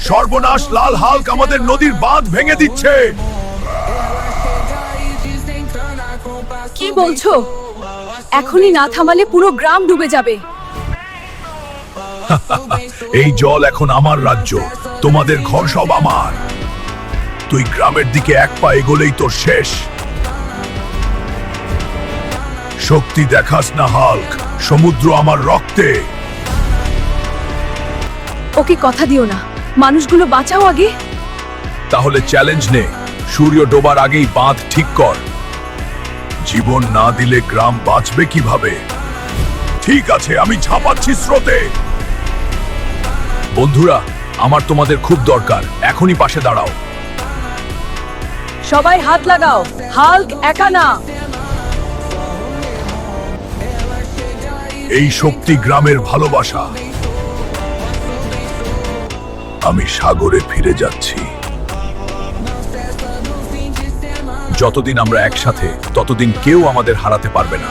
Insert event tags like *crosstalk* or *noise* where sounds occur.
সর্বনাশ লাল হাল্ক আমাদের নদীর বাঁধ ভেঙে দিচ্ছে। কি বলছো? এখনই না থামালে পুরো গ্রাম ডুবে যাবে। *laughs* এই জল এখন আমার রাজ্য তোমাদের ঘর সব আমার। তুই গ্রামের দিকে এক পা এগোলেই তোর শেষ। শক্তি দেখাস না হাল্ক সমুদ্র আমার রক্তে। ওকে কথা দিও না। মানুষগুলো বাঁচাও আগে। তাহলে চ্যালেঞ্জ নে। সূর্য ডোবার আগেই বাঁধ ঠিক কর। জীবন না দিলে গ্রাম বাঁচবে কীভাবে? ঠিক আছে আমি ঝাঁপাচ্ছি স্রোতে। বন্ধুরা আমার তোমাদের খুব দরকার। এখনই পাশে দাঁড়াও। সবাই হাত লাগাও। হাল্ক একা না। এই শক্তি গ্রামের ভালোবাসা। আমি সাগরে ফিরে যাচ্ছি। যতদিন আমরা একসাথে ততদিন কেউ আমাদের হারাতে পারবে না।